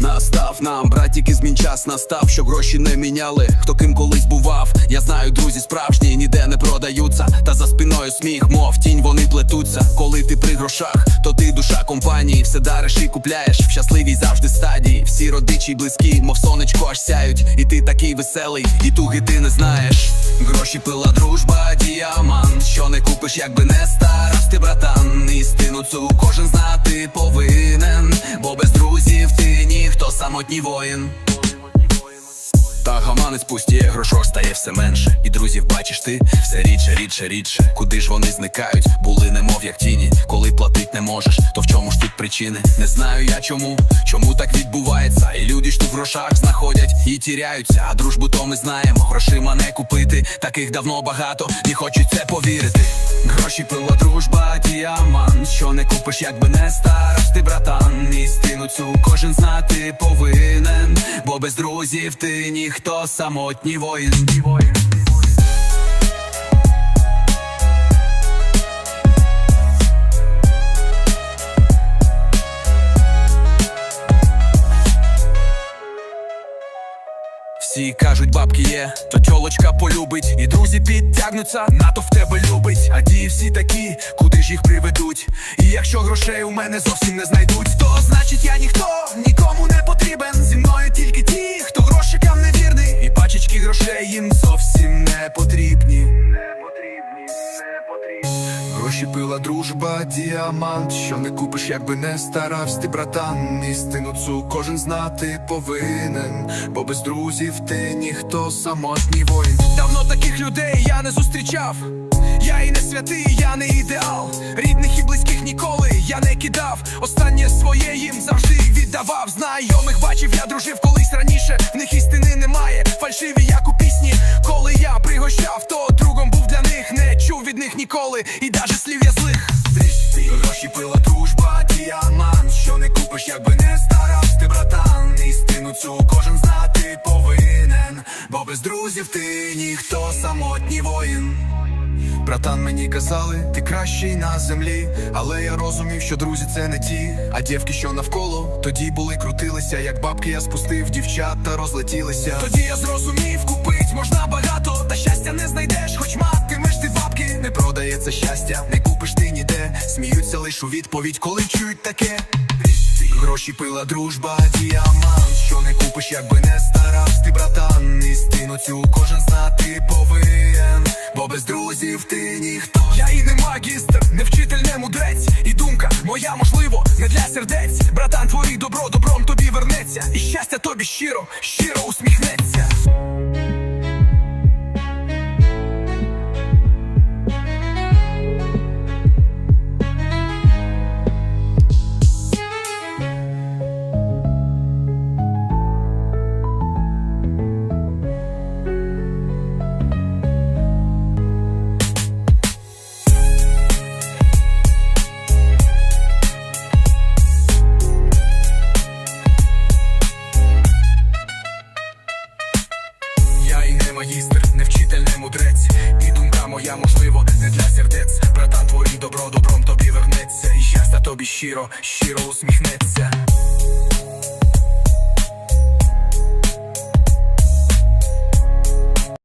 Настав нам, братіки, змін час. Настав, щоб гроші не міняли. Хто ким колись бував, я знаю, друзі справжні. Ніде не продаються. Та за спиною сміх, мов тінь, вони плетуться. Коли ти при грошах, то ти душа компанії, все дариш і купляєш в щасливій завжди стадії. Всі родичі близькі, мов сонечко аж сяють. І ти такий веселий, і туги ти не знаєш. Гроші пила дружба, діамант, що не купиш, якби не старався ти, братан. Істину цю кожен знати повинен, бо без друзів ти ніхто самотній воїн. Та гаманець пустіє, грошок стає все менше. І друзів бачиш ти все рідше, рідше, рідше. Куди ж вони зникають, були немов як тіні. Коли платить не можеш, то в чому ж тут причини? Не знаю я чому, чому так відбувається. І люди ж тут в грошах знаходять і тіряються. А дружбу то ми знаємо, грошима не купити. Таких давно багато, і хочуть це повірити. Гроші пила дружба, діамант, що не купиш, якби не стараш ти, братан. Істину цю кожен знати повинен, бо без друзів ти ніхто самотній воїн. Всі кажуть, бабки є, то тьолочка полюбить, і друзі підтягнуться, НАТО в тебе любить. А дії всі такі, куди ж їх приведуть. І якщо грошей у мене зовсім не знайдуть, то значить я ніхто нікому грошей їм зовсім не потрібні. Гроші пила дружба, діамант, що не купиш, якби не старався ти, братан. Істину цю кожен знати повинен, бо без друзів ти ніхто самотній воїн. Давно таких людей я не зустрічав. Я і не святий, я не ідеал. Рідних і близьких ніколи я не кидав. Останнє своє їм завжди віддавав. Знайомих бачив, я дружив колись раніше. В них істини немає, фальшиві, як у пісні. Коли я пригощав, то другом був для них. Не чув від них ніколи, і даже слів я злих. Гроші пила дружба, діамант, що не купиш, якби не старався ти, братан. Істину цю кожен знати повинен, бо без друзів ти ніхто самотній воїн. Братан, мені казали, ти кращий на землі, але я розумів, що друзі це не ті. А дівки, що навколо, тоді були, крутилися, як бабки я спустив, дівчата розлетілися. Тоді я зрозумів, купить можна багато, та щастя не знайдеш, хоч матимеш ти бабки. Не продається щастя, не купиш ти ніде. Сміються лиш у відповідь, коли чують таке. Гроші пила дружба, діамант, що не купиш, якби не старався ти, братан. Істину цю кожен знати повинен, без друзів ти ніхто. Я і не магістр, не вчитель, не мудрець. І думка моя, можливо, не для сердець. Братан, твої добро добром тобі вернеться. І щастя тобі щиро, щиро усміхнеться. Мудрець. І думка моя, можливо, не для сердець. Братан, твої добро добром тобі вернеться. І щастя тобі щиро, щиро усміхнеться.